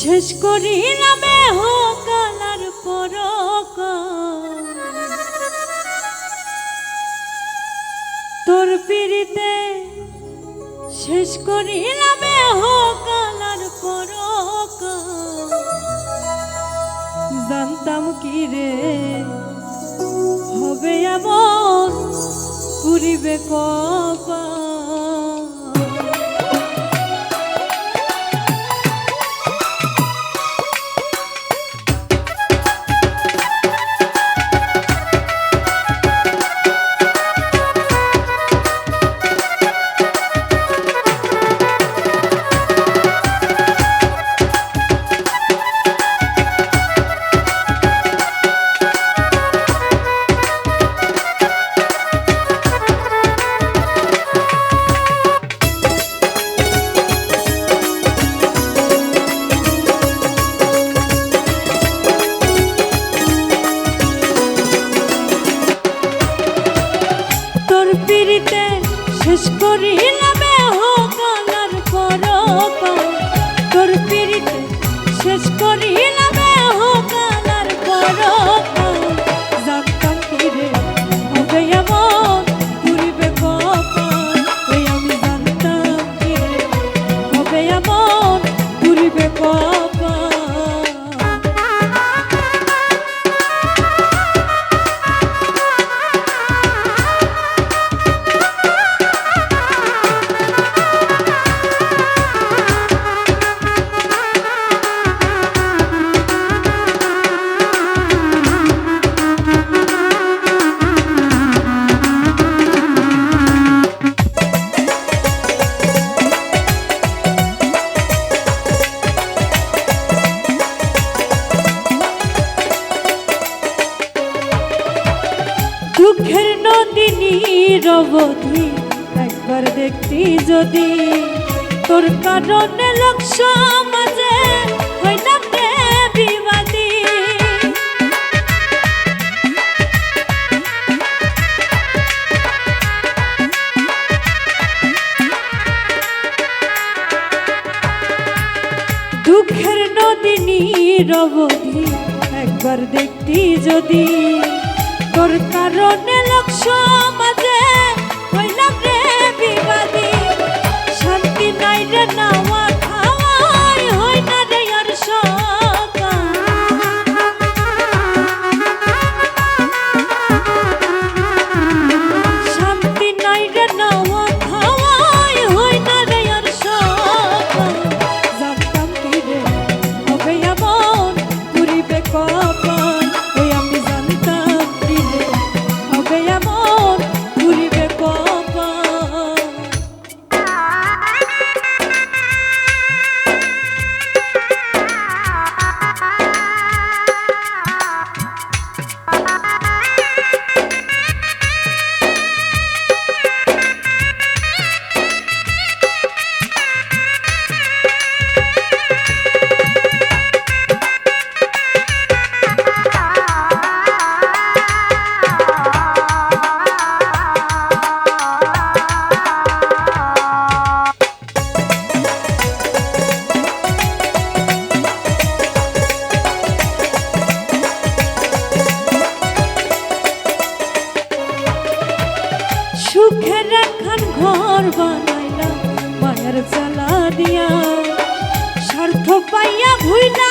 শেষ করি নামে হোকালার পরক। তোর পিড়িতে শেষ করি নামে হোকালার পরক। জানতাম কি রে, হবে এমন পুরিবে কপা তোর পিড়িতে শেষ রবধি একবার দেখতি যদি, তোর কারণে লোক সমাজে না রে বিবাদী? দুঃখের নদিনী রবধি একবার দেখতি যদি, তোর কারণে লোক সমাজে apa মায়ের চালা দিয়া স্বার্থ পাইয়া ভুইলা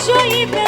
শেষ হইবে